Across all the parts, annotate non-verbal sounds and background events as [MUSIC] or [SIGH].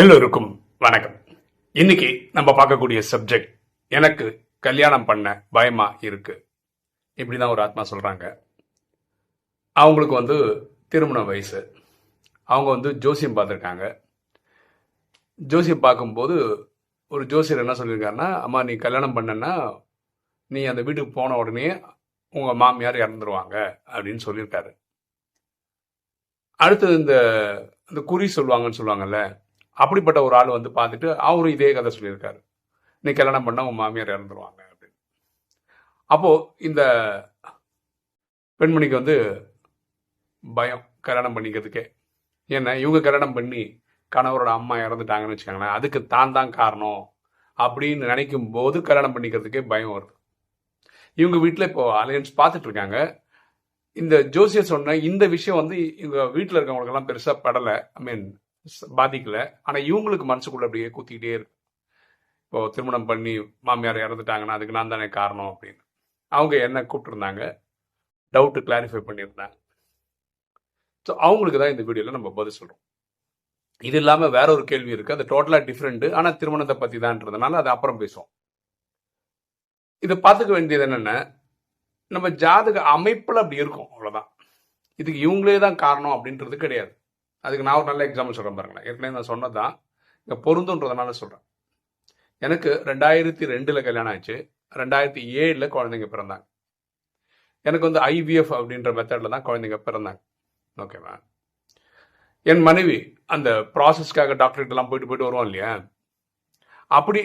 எல்லோருக்கும் வணக்கம். இன்னைக்கு நம்ம பார்க்கக்கூடிய சப்ஜெக்ட் எனக்கு கல்யாணம் பண்ண பயமா இருக்கு. இப்படிதான் ஒரு ஆத்மா சொல்றாங்க. அவங்களுக்கு வந்து திருமண வயசு. அவங்க வந்து ஜோசியம் பார்த்துருக்காங்க. ஜோசியம் பார்க்கும்போது ஒரு ஜோசியர் என்ன சொல்லியிருக்காருன்னா அம்மா நீ கல்யாணம் பண்ணனா நீ அந்த வீட்டுக்கு போன உடனே உங்க மாமியார் இறந்துருவாங்க அப்படின்னு சொல்லியிருக்காரு. அடுத்தது இந்த இந்த குறி சொல்லுவாங்கன்னு சொல்லுவாங்கல்ல அப்படிப்பட்ட ஒரு ஆள் வந்து பார்த்துட்டு அவரும் இதே கதை சொல்லியிருக்காரு. நீ கல்யாணம் பண்ணால் உன் மாமியார் இறந்துருவாங்க அப்படின்னு. அப்போது இந்த பெண்மணிக்கு வந்து பயம் கல்யாணம் பண்ணிக்கிறதுக்கே. ஏன்னா இவங்க கல்யாணம் பண்ணி கணவரோட அம்மா இறந்துட்டாங்கன்னு வச்சுக்கோங்களேன் அதுக்கு தான் தான் காரணம் அப்படின்னு நினைக்கும் போது கல்யாணம் பண்ணிக்கிறதுக்கே பயம் வருது. இவங்க வீட்டில் இப்போ அலையன்ஸ் பார்த்துட்டு இருக்காங்க இந்த ஜோசியர் சொன்ன இந்த விஷயம் வந்து இவங்க வீட்டில் இருக்கவங்களுக்கெல்லாம் பெருசாக படலை. ஐ மீன் பாதிக்கல. ஆனால் இவங்களுக்கு மனசுக்குள்ள அப்படியே குத்திக்கிட்டே இருக்கு. இப்போ திருமணம் பண்ணி மாமியார் இறந்துட்டாங்கன்னா அதுக்கு நான் தானே காரணம் அப்படின்னு. அவங்க என்ன கூப்பிட்டுருந்தாங்க? டவுட்டு கிளாரிஃபை பண்ணியிருந்தாங்க. ஸோ அவங்களுக்கு தான் இந்த வீடியோவில் நம்ம பதில் சொல்கிறோம் இது இல்லாமல் வேற ஒரு கேள்வி இருக்குது அது டோட்டலாக டிஃப்ரெண்ட்டு ஆனால் திருமணத்தை பற்றி தான்றதுனால அது அப்புறம் பேசுவோம். இதை பார்த்துக்க வேண்டியது என்னென்ன நம்ம ஜாதக அமைப்பில் அப்படி இருக்கும். அவ்வளோதான் இதுக்கு இவங்களே தான் காரணம் அப்படின்றது கிடையாது. அதுக்கு நான் ஒரு நல்ல எக்ஸாம்பிள் சொல்கிறேன் பாருங்களேன். ஏற்கனவே நான் சொன்னது தான் இங்கே பொருந்துன்றதுனால சொல்கிறேன் எனக்கு ரெண்டாயிரத்தி ரெண்டில் கல்யாணம் ஆச்சு ரெண்டாயிரத்தி ஏழில் குழந்தைங்க பிறந்தாங்க. எனக்கு வந்து ஐவிஎஃப் அப்படின்ற மெத்தடில் தான் குழந்தைங்க பிறந்தாங்க. ஓகேவா என் மனைவி அந்த ப்ராசஸ்க்காக டாக்டர்கிட்டலாம் போயிட்டு போயிட்டு வருவோம் இல்லையா? அப்படி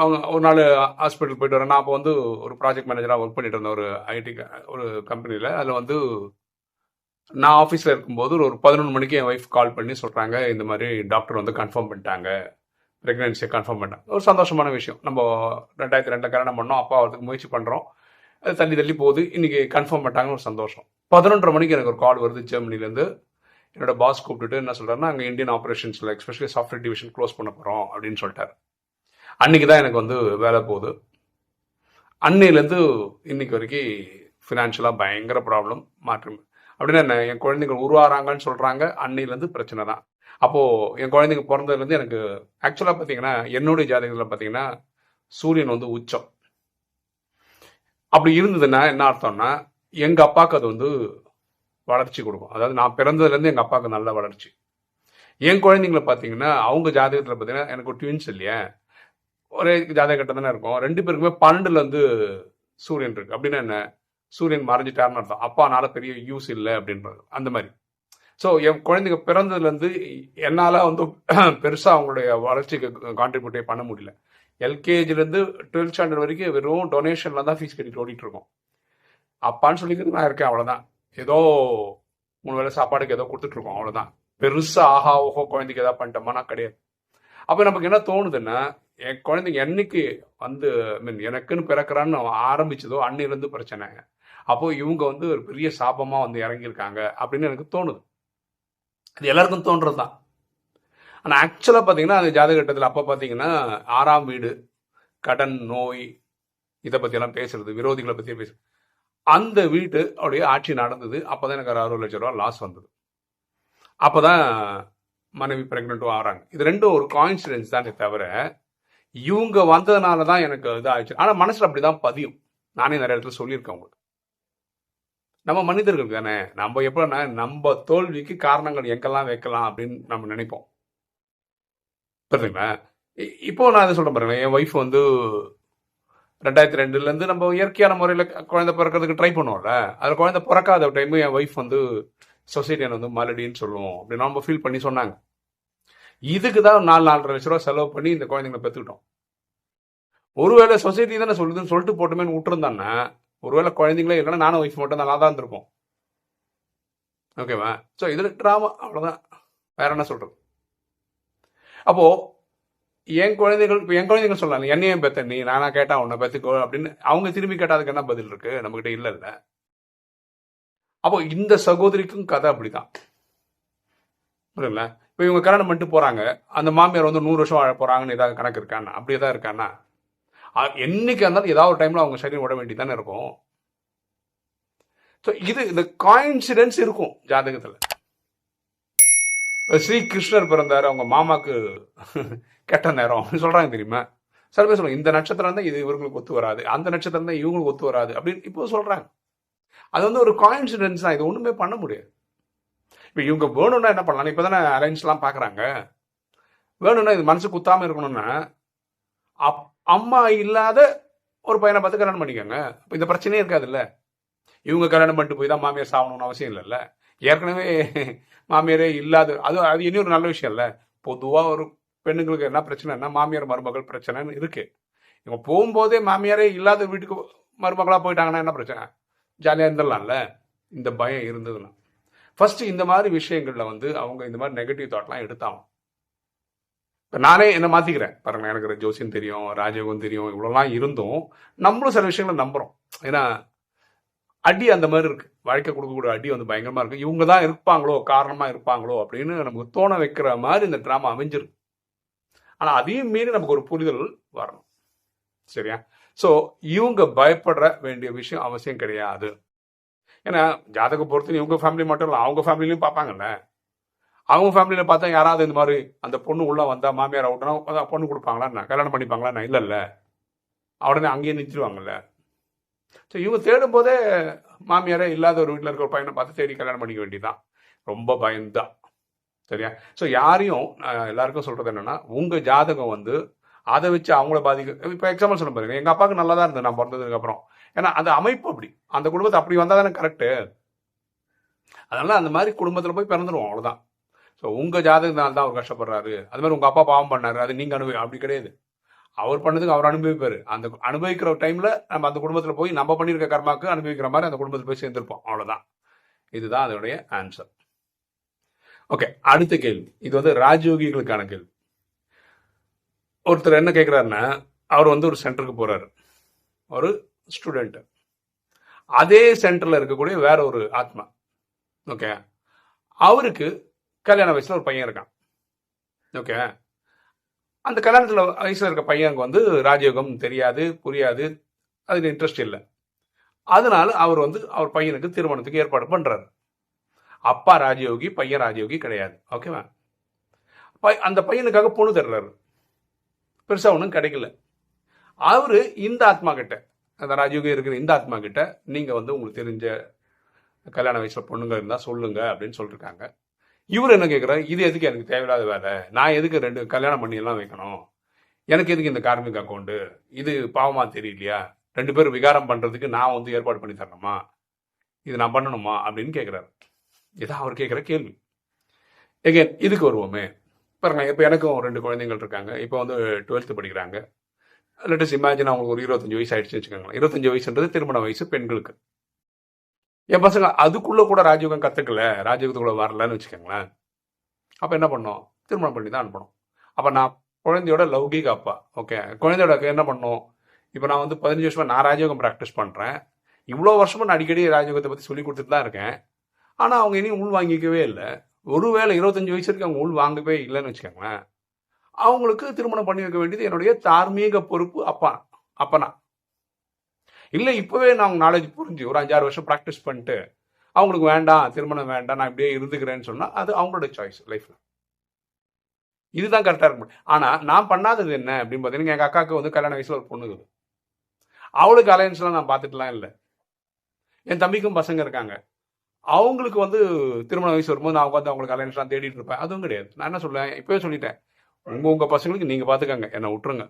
அவங்க ஒரு நாள் ஹாஸ்பிட்டல் போயிட்டு வரேன் நான் அப்போ வந்து ஒரு ப்ராஜெக்ட் மேனேஜராக ஒர்க் பண்ணிட்டு இருந்தேன் ஒரு ஐடி ஒரு கம்பெனியில் அதில் வந்து நான் ஆஃபீஸில் இருக்கும்போது ஒரு பதினொன்று மணிக்கு என் ஒய்ஃப் கால் பண்ணி சொல்கிறாங்க இந்த மாதிரி டாக்டர் வந்து கன்ஃபார்ம் பண்ணிட்டாங்க. ப்ரெக்னென்சியை கன்ஃபார்ம் பண்ணிட்டாங்க. ஒரு சந்தோஷமான விஷயம். நம்ம ரெண்டாயிரத்தி ரெண்டில் கல்யாணம் பண்ணோம் அப்பா அவருக்கு முயற்சி பண்ணுறோம் அது தள்ளி தள்ளி போகுது. இன்றைக்கி கன்ஃபார்ம் பண்ணிட்டாங்கன்னு ஒரு சந்தோஷம். பதினொன்றரை மணிக்கு எனக்கு ஒரு கால் வருது ஜெர்மனிலேருந்து. என்னோட பாஸ் கூப்பிட்டுட்டு என்ன சொல்கிறாருன்னா அங்கே இந்தியன் ஆப்ரேஷன்ஸில் எஸ்பெஷலி சாஃப்ட்வேர் டிவிஷன் க்ளோஸ் பண்ண போகிறோம் அப்படின்னு சொல்லிட்டார். அன்னைக்கு தான் எனக்கு வந்து வேலை போகுது. அன்னையிலேருந்து இன்னைக்கு வரைக்கும் ஃபினான்ஷியலாக பயங்கர ப்ராப்ளம் மாற்றம். அப்படின்னா என்ன? என் குழந்தைங்க உருவாகிறாங்கன்னு சொல்கிறாங்க அன்னையிலேருந்து பிரச்சனை தான். அப்போது என் குழந்தைங்க பிறந்ததுலேருந்து எனக்கு ஆக்சுவலாக பார்த்தீங்கன்னா என்னுடைய ஜாதகத்தில் பார்த்தீங்கன்னா சூரியன் வந்து உச்சம். அப்படி இருந்ததுன்னா என்ன அர்த்தம்னா எங்கள் அப்பாவுக்கு அது வந்து வளர்ச்சி கொடுக்கும். அதாவது நான் பிறந்ததுலேருந்து எங்கள் அப்பாவுக்கு நல்ல வளர்ச்சி. என் குழந்தைங்களை பார்த்தீங்கன்னா அவங்க ஜாதகத்தில் பார்த்தீங்கன்னா எனக்கு ஒரு ட்வின்ஸ் இல்லையா? ஒரே ஜாதக கட்டம் தானே இருக்கும். ரெண்டு பேருக்குமே பன்னெண்டுலேருந்து சூரியன் இருக்கு. அப்படின்னா என்ன? சூரியன் மறைஞ்சிட்டாருன்னு அர்த்தம்? அப்பானால பெரிய யூஸ் இல்லை அப்படின்றது. அந்த மாதிரி. ஸோ என் குழந்தைங்க பிறந்ததுலேருந்து என்னால் வந்து [CLEARS THROAT] பெருசாக அவங்களுடைய வளர்ச்சிக்கு கான்ட்ரிபியூட்டே பண்ண முடியல. எல்கேஜிலேருந்து டுவெல்த் ஸ்டாண்டர்ட் வரைக்கும் வெறும் டொனேஷனில் தான் ஃபீஸ் கட்டிட்டு ஓடிட்டு இருக்கோம். அப்பான்னு சொல்லிக்கிறது நான் இருக்கேன் அவ்வளோதான் ஏதோ மூணு வேளை சாப்பாடுக்கு ஏதோ கொடுத்துட்ருக்கோம் அவ்வளோதான் பெருசாக ஆஹா ஓஹோ குழந்தைக்கு ஏதாவது பண்ணிட்டோமானா கிடையாது. அப்போ நமக்கு என்ன தோணுதுன்னா என் குழந்தைங்க என்னைக்கு வந்து மீன் எனக்குன்னு பிறக்கிறான்னு ஆரம்பிச்சதோ அன்னிலேருந்து பிரச்சனை. அப்போ இவங்க வந்து ஒரு பெரிய சாபமாக வந்து இறங்கியிருக்காங்க அப்படின்னு எனக்கு தோணுது. அது எல்லாருக்கும் தோன்றது தான் ஆனால் ஆக்சுவலாக பார்த்தீங்கன்னா அந்த ஜாதகட்டத்தில் அப்போ பார்த்தீங்கன்னா ஆறாம் வீடு கடன் நோய் இதை பற்றியெல்லாம் பேசுறது விரோதிகளை பற்றி பேசு அந்த வீட்டு அப்படியே ஆட்சி நடந்தது. அப்போ தான் எனக்கு அறுபது லட்ச ரூபா லாஸ் வந்தது. அப்போ தான் மனைவி ப்ரெக்னெண்ட்டும் ஆகிறாங்க இது ரெண்டும் ஒரு கான்சிடென்ஸ் தானே தவிர இவங்க வந்ததுனால தான் எனக்கு இதாகிடுச்சு ஆனால் மனசில் அப்படி தான் பதியும். நானே நிறைய இடத்துல சொல்லியிருக்கேன் உங்களுக்கு. நம்ம மனிதர்கள் தானே. நம்ம எப்படின்னா நம்ம தோல்விக்கு காரணங்கள் எங்கெல்லாம் வைக்கலாம் அப்படின்னு நம்ம நினைப்போம். புரியுதுங்களா? இ- இப்போ நான் அதை சொல்ல பாருங்க என் ஒய்ஃப் வந்து ரெண்டாயிரத்தி ரெண்டுலேருந்து நம்ம இயற்கையான முறையில் குழந்தை பிறக்கிறதுக்கு ட்ரை பண்ணுவோம்ல. அதில் குழந்தை பிறக்காத டைமு என் ஒய்ஃப் வந்து சொசைட்டியை வந்து மலடின்னு சொல்லுவோம் அப்படின்னு நம்ம ஃபீல் பண்ணி சொன்னாங்க. இதுக்கு தான் நாலு நாலரை லட்ச ரூபா செலவு பண்ணி இந்த குழந்தைங்களை பெற்றுக்கிட்டோம் ஒருவேளை சொசைட்டி தானே சொல்லுதுன்னு சொல்லிட்டு போட்டுமேனு விட்டுருந்தான்னா ஒருவேளை குழந்தைங்களே இல்லைன்னா நானும் ஒய்ஃப் மட்டும் நல்லா தான் இருந்திருப்போம். ஓகேவா ஸோ இதில் ட்ராமா அவ்வளோதான் வேற என்ன சொல்கிறது அப்போது என் குழந்தைகள் இப்போ என் குழந்தைகள் சொல்லலாம் என்னையும் பெத்த நீ நானா கேட்டா உன்னை பெத்துக்கோ அப்படின்னு அவங்க திரும்பி கேட்டாதுக்கு என்ன பதில் இருக்கு? நம்மகிட்ட இல்லை இல்லை அப்போ இந்த சகோதரிக்கும் கதை அப்படிதான். புரியுங்களா இப்போ இவங்க கல்யாணம் பண்ணிட்டு போறாங்க. அந்த மாமியார் வந்து நூறு வருஷம் வாழ போறாங்கன்னு ஏதாவது கணக்கு இருக்காண்ணா அப்படியே தான் இருக்காண்ணா என்னைக்கு இருந்தாலும் ஏதாவது ஒரு டைம்ல அவங்க சரீரம் விட வேண்டியதானே இருக்கும். ஸோ இது இந்த காயின்சிடென்ஸ் இருக்கும் ஜாதகத்தில். ஸ்ரீ கிருஷ்ணர் பிறந்தார் அவங்க மாமாக்கு கெட்ட நேரம். அப்படின்னு தெரியுமா? சில பேர் சொல்லுவாங்க இந்த நட்சத்திரம் தான் இது இவங்களுக்கு ஒத்து வராது அந்த நட்சத்திரம் தான் இவங்களுக்கு ஒத்து வராது அப்படின்னு இப்போ சொல்கிறாங்க அது வந்து ஒரு காயின்சிடென்ஸ் தான் இது ஒன்றுமே பண்ண முடியாது. இப்போ இவங்க வேணும்னா என்ன பண்ணலாம்? இப்போ தானே அலைன்ஸ்லாம் பார்க்குறாங்க. வேணும்னா இது மனசு குத்தாமல் இருக்கணும்னா அப் அம்மா இல்லாத ஒரு பையனை பார்த்து கல்யாணம் பண்ணிக்கோங்க. இப்போ இந்த பிரச்சனையே இருக்காதுல்ல. இவங்க கல்யாணம் பண்ணிட்டு போய் தான் மாமியார் சாகணும்னு அவசியம் இல்லைல்ல. ஏற்கனவே மாமியாரே இல்லாத அது அது இனி ஒரு நல்ல விஷயம் இல்லை. பொதுவாக ஒரு பெண்ணுங்களுக்கு என்ன பிரச்சனைனா மாமியார் மருமகள் பிரச்சனைன்னு இருக்கு. இவங்க போகும்போதே மாமியாரே இல்லாத வீட்டுக்கு மருமகளாக போயிட்டாங்கன்னா என்ன பிரச்சனை? ஜாலியாக இருந்துடலாம்ல. இந்த பயம் இருந்ததுன்னா. ஃபஸ்ட்டு இந்த மாதிரி விஷயங்களில் வந்து அவங்க இந்த மாதிரி நெகட்டிவ் தாட்லாம் எடுத்தாகும் இப்போ நானே என்ன மாற்றிக்கிறேன் பாருங்க எனக்கு ஜோசியம் தெரியும் ராஜயோகம் தெரியும் இவ்வளோலாம் இருந்தும் நம்மளும் சில விஷயங்களை நம்புகிறோம் ஏன்னா அடி அந்த மாதிரி இருக்கு. வாழ்க்கை கொடுக்கக்கூடிய அடி வந்து பயங்கரமாக இருக்கு. இவங்க தான் இருப்பாங்களோ காரணமாக இருப்பாங்களோ அப்படின்னு நமக்கு தோண வைக்கிற மாதிரி இந்த ட்ராமா அமைஞ்சிருக்கு. ஆனால் அதையும் மீறி நமக்கு ஒரு புரிதல் வரணும். சரியா? ஸோ இவங்க பயப்பட வேண்டிய விஷயம் அவசியம் கிடையாது. ஏன்னா ஜாதக பொறுத்து இவங்க ஃபேமிலி மட்டும் இல்லை அவங்க ஃபேமிலியிலையும் பார்ப்பாங்கல்ல. அவங்க ஃபேமிலியில் பார்த்தா யாராவது இந்த மாதிரி அந்த பொண்ணு உள்ளே வந்தால் மாமியார் அவுட்டனா பொண்ணு கொடுப்பாங்களா கல்யாணம் பண்ணிப்பாங்களா நான் இல்லைல்ல. உடனே அங்கேயே நிறுத்திடுவாங்கல்ல. ஸோ இவங்க தேடும் போதே மாமியாரே இல்லாத ஒரு வீட்டில் இருக்க ஒரு பையனை பார்த்து தேடி கல்யாணம் பண்ணிக்க வேண்டியதான் ரொம்ப பயந்தான் சரியா? ஸோ யாரையும் நான் எல்லாருக்கும் சொல்கிறது என்னென்னா உங்கள் ஜாதகம் வந்து அதை வச்சு அவங்கள பாதிக்க இப்போ எக்ஸாம்பிள் சொல்ல பாருங்க. எங்கள் அப்பாவுக்கு நல்லா தான் இருந்தது நான் பிறந்ததுக்கப்புறம் ஏன்னா அந்த அமைப்பு அப்படி. அந்த குடும்பத்தை அப்படி வந்தால் தானே கரெக்டு அதனால் அந்த மாதிரி குடும்பத்தில் போய் பிறந்துருவோம் அவ்வளோதான் ஸோ உங்கள் ஜாதகத்தினால தான் அவர் கஷ்டப்படுறாரு. அது மாதிரி உங்கள் அப்பா பாவம் பண்ணாரு. அது நீங்கள் அனுபவி அப்படி கிடையாது. அவர் பண்ணதுக்கு அவர் அனுபவிப்பார். அந்த அனுபவிக்கிற டைமில் நம்ம அந்த குடும்பத்தில் போய் நம்ம பண்ணியிருக்க கர்மாக்கு அனுபவிக்கிற மாதிரி அந்த குடும்பத்தில் போய் சேர்ந்திருப்போம். அவ்வளோதான் இதுதான் அதனுடைய ஆன்சர் ஓகே அடுத்த கேள்வி. இது வந்து ராஜயோகிகளுக்கான கேள்வி. ஒருத்தர் என்ன கேட்குறாருன்னா அவர் வந்து ஒரு சென்டருக்கு போகிறாரு ஒரு ஸ்டூடெண்ட்டு அதே சென்டரில் இருக்கக்கூடிய வேற ஒரு ஆத்மா. ஓகே அவருக்கு கல்யாண வயசுல ஒரு பையன் இருக்கான். ஓகே அந்த கல்யாணத்துல வயசுல இருக்க பையனுக்கு வந்து ராஜயோகம் தெரியாது புரியாது. அதில் இன்ட்ரெஸ்ட் இல்லை. அதனால அவர் வந்து அவர் பையனுக்கு திருமணத்துக்கு ஏற்பாடு பண்றாரு. அப்பா ராஜயோகி பையன் ராஜயோகி கிடையாது. ஓகேவா பை- அந்த பையனுக்காக பொண்ணு தர்றாரு. பெருசா ஒன்றும் கிடைக்கல. அவர் இந்த ஆத்மா கிட்ட அந்த ராஜயோகி இருக்கிற இந்த ஆத்மா கிட்ட நீங்கள் வந்து உங்களுக்கு தெரிஞ்ச கல்யாண வயசில் பொண்ணுங்க இருந்தால் சொல்லுங்க அப்படின்னு சொல்லிருக்காங்க. இவர் என்ன கேட்குறாரு இது எதுக்கு எனக்கு தேவையில்லாத வேலை? நான் எதுக்கு ரெண்டு கல்யாணம் பண்ணியெல்லாம் வைக்கணும்? எனக்கு எதுக்கு இந்த கார்மிக் அக்கௌண்ட் இது பாவமாக தெரியலையா? ரெண்டு பேரும் விகாரம் பண்ணுறதுக்கு நான் வந்து ஏற்பாடு பண்ணி தரணுமா? இது நான் பண்ணணுமா? அப்படின்னு கேட்குறாரு இதான் அவர் கேட்குற கேள்வி. எகேன் இதுக்கு வருவோமே. பாருங்க இப்போ எனக்கும் ரெண்டு குழந்தைகள் இருக்காங்க. இப்போ வந்து டுவெல்த்து படிக்கிறாங்க. லெட்டஸ் இமேஜின் அவங்களுக்கு ஒரு இருபத்தஞ்சு வயசு ஆயிடுச்சு வச்சுக்கோங்களேன். இருபத்தஞ்சு வயசுன்றது திருமண வயசு பெண்களுக்கு. என் பசங்க அதுக்குள்ளே கூட ராஜயோகம் கற்றுக்கல ராஜயோகத்துக்குள்ள வரலன்னு வச்சுக்கோங்களேன். அப்போ என்ன பண்ணோம்? திருமணம் பண்ணி தான் அனுப்பணும். அப்போ நான் குழந்தையோட லௌகீக அப்பா. ஓகே குழந்தையோட என்ன பண்ணோம்? இப்போ நான் வந்து பதினஞ்சு வருஷமாக நான் ராஜயோகம் ப்ராக்டிஸ் பண்ணுறேன் இவ்வளோ வருஷமும் நான் அடிக்கடி ராஜயோகத்தை பற்றி சொல்லி கொடுத்துட்டு தான் இருக்கேன். ஆனால் அவங்க இனியும் உள் வாங்கிக்கவே இல்லை. ஒருவேளை இருபத்தஞ்சு வயசு வரைக்கும் அவங்க உள் வாங்கவே இல்லைன்னு வச்சுக்கோங்களேன். அவங்களுக்கு திருமணம் பண்ணி வைக்க வேண்டியது என்னுடைய தார்மீக பொறுப்பு அப்பா அப்பனா. இல்லை இப்போவே நான் அவங்க நாலேஜ் புரிஞ்சு ஒரு அஞ்சாறு வருஷம் ப்ராக்டிஸ் பண்ணிட்டு அவங்களுக்கு வேண்டாம் திருமணம் வேண்டாம் நான் இப்படியே இருந்துக்கிறேன்னு சொன்னால் அது அவங்களோட சாய்ஸ் லைஃப்பில் இதுதான் கரெக்டாக இருக்க முடியும். ஆனால் நான் பண்ணாதது என்ன அப்படின்னு பார்த்தீங்கன்னா எங்கள் அக்காவுக்கு வந்து கல்யாண வயசில் ஒரு பொண்ணு அவளுக்கு அலையன்ஸ்லாம் நான் பார்த்துட்டுலாம் இல்லை. என் தம்பிக்கும் பசங்க இருக்காங்க. அவங்களுக்கு வந்து திருமண வயசு வரும்போது நான் உட்காந்து அவங்களுக்கு அலையன்ஸ்லாம் தேடிட்டு இருப்பேன். அதுவும் கிடையாது. நான் என்ன சொல்லுவேன்? இப்போவே சொல்லிட்டேன். உங்கள் உங்கள் பசங்களுக்கு நீங்கள் பார்த்துக்கங்க. என்னை விட்டுருங்க.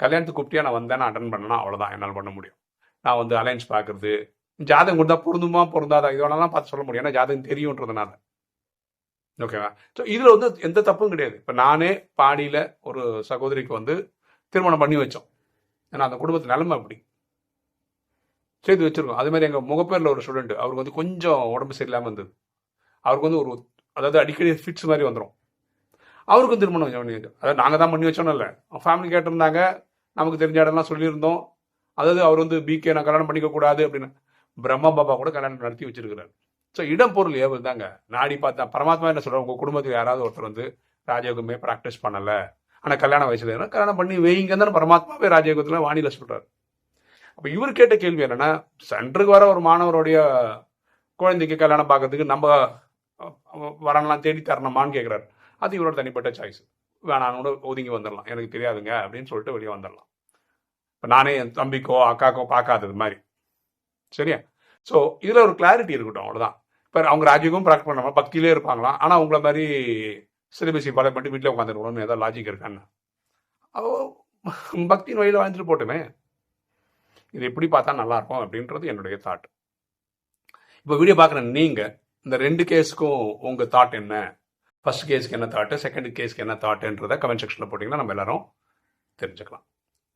கல்யாணத்துக்கு கூப்பிட்டியா நான் வந்தேன் நான் அட்டன் பண்ணேன்னா அவ்வளோதான் என்னால் பண்ண முடியும். நான் வந்து அலைன்ஸ் பார்க்குறது ஜாதகம் கொடுத்தா பொருந்துமா பொருந்தாதா? இது பார்த்து சொல்ல முடியும். ஏன்னா ஜாதகம் தெரியுன்றதுனால. ஓகேவா ஸோ இதில் வந்து எந்த தப்பும் கிடையாது. இப்போ நானே பாடியில் ஒரு சகோதரிக்கு வந்து திருமணம் பண்ணி வச்சோம். ஏன்னா அந்த குடும்பத்து நிலைமை அப்படி. செய்து வச்சுருக்கோம். அதே மாதிரி எங்கள் முகப்பேரில் ஒரு ஸ்டூடெண்ட் அவருக்கு வந்து கொஞ்சம் உடம்பு சரியில்லாமல் இருந்தது. அவருக்கு வந்து ஒரு அதாவது அடிக்கடி ஃபிட்ஸ் மாதிரி வந்துடும் அவருக்கும் திருமணம் பண்ணி வச்சோம். அதாவது நாங்கள் தான் பண்ணி வச்சோம்னு இல்லை. ஃபேமிலி கேட்டிருந்தாங்க. நமக்கு தெரிஞ்ச இடம்லாம் சொல்லியிருந்தோம். அதாவது அவர் வந்து பிகே நான் கல்யாணம் பண்ணிக்க கூடாது அப்படின்னு பிரம்ம பாபா கூட கல்யாணம் நடத்தி வச்சிருக்கிறார். ஸோ இடம் பொருள் ஏவல் தாங்க நாடி பார்த்தா பரமாத்மா என்ன சொல்கிறோம் உங்கள் குடும்பத்தில் யாராவது ஒருத்தர் வந்து ராஜயோகமே ப்ராக்டிஸ் பண்ணலை. ஆனால் கல்யாண வயசுல கல்யாணம் பண்ணி வைங்கன்னு தானே பரமாத்மாவே ராஜயோகத்தில் வாணியில் சொல்கிறார் அப்போ இவர் கேட்ட கேள்வி என்னன்னா சென்டருக்கு வர ஒரு மாணவருடைய குழந்தைக்கு கல்யாணம் பார்க்கறதுக்கு நம்ம வரலாம் தேடி தரணுமான்னு கேட்குறாரு அது இவரோட தனிப்பட்ட சாய்ஸ் வேணான்னு கூட ஒதுங்கி வந்துடலாம் எனக்கு தெரியாதுங்க அப்படின்னு சொல்லிட்டு வெளியே வந்துடலாம் இப்போ நானே என் தம்பிக்கோ அக்காக்கோ பார்க்காதது மாதிரி. சரியா? ஸோ இதில் ஒரு கிளாரிட்டி இருக்கட்டும் அவ்வளோதான் இப்போ அவங்க ராஜ்யமும் ப்ராக்ட் பண்ணாமல் பக்தியிலே இருப்பாங்களாம். ஆனால் உங்களை மாதிரி சிலிபஸை ஃபாலோ பண்ணிட்டு வீட்டில் உட்காந்துருக்கணும்னு ஏதாவது லாஜிக் இருக்கான்னு. அவ பக்தியின் வழியில் வாழ்ந்துட்டு போட்டுமே. இது எப்படி பார்த்தா நல்லாயிருக்கும் அப்படின்றது என்னுடைய தாட் இப்போ வீடியோ பார்க்குற நீங்கள் இந்த ரெண்டு கேஸுக்கும் உங்கள் தாட் என்ன? ஃபர்ஸ்ட் கேஸுக்கு என்ன தாட்டு செகண்ட் கேஸ்க்கு என்ன தாட்டுன்றதை கமெண்ட் செக்ஷனில் போட்டிங்கன்னா நம்ம எல்லாரும் தெரிஞ்சுக்கலாம்.